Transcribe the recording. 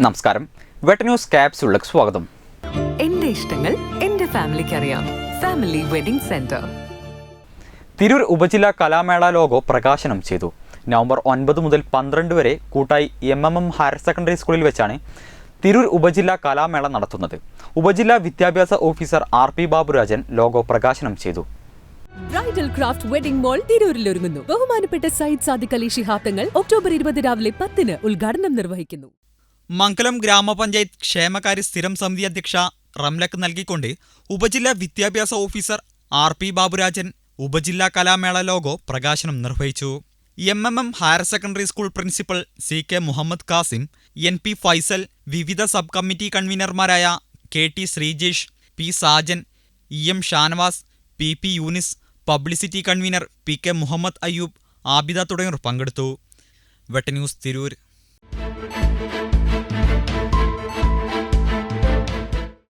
നമസ്കാരം. വെട്ട ന്യൂസ് ക്യാപ്സുള്ളക്ക് സ്വാഗതം. എന്റെ ഇഷ്ടങ്ങൾ എന്റെ ഫാമിലിക്ക് അറിയാം. Family wedding centre. തിരൂർ ഉപജില്ലാ കലാമേള ലോഗോ പ്രകാശനം ചെയ്തു. നവംബർ ഒൻപത് മുതൽ പന്ത്രണ്ട് വരെ കൂട്ടായി M M M higher secondary സ്കൂളിൽ വെച്ചാണ് തിരൂർ ഉപജില്ലാ കലാമേള നടത്തുന്നത്. ഉപജില്ലാ വിദ്യാഭ്യാസ officer R P Baburajan logo പ്രകാശനം ചെയ്തു. ബ്രൈഡൽ ക്രാഫ്റ്റ് വെഡിംഗ് മോൾ തിരൂരിൽ ഒരുങ്ങുന്നു ബഹുമാനപ്പെട്ട സയ്യിദ് സാദിഖ് അലി ശിഹാബ് ഒക്ടോബർ ഇരുപത് രാവിലെ പത്തിന് ഉദ്ഘാടനം നിർവഹിക്കുന്നു. മംഗലം ഗ്രാമപഞ്ചായത്ത് ക്ഷേമകാര്യ സ്ഥിരം സമിതി അധ്യക്ഷ റംലക്ക് നൽകിക്കൊണ്ട് ഉപജില്ലാ വിദ്യാഭ്യാസ ഓഫീസർ ആർ പി ബാബുരാജൻ ഉപജില്ലാ കലാമേള ലോഗോ പ്രകാശനം നിർവഹിച്ചു. M M M higher secondary school principal C K Muhammad Kasim N P Faisal വിവിധ sub committee കൺവീനർമാരായ K T Sreejesh P Sajan E M Shanavas P P Yoonus publicity convener P K Muhammad Ayyub Abida തുടങ്ങിയവർ പങ്കെടുത്തു. വെട്ടന്യൂസ് തിരൂർ.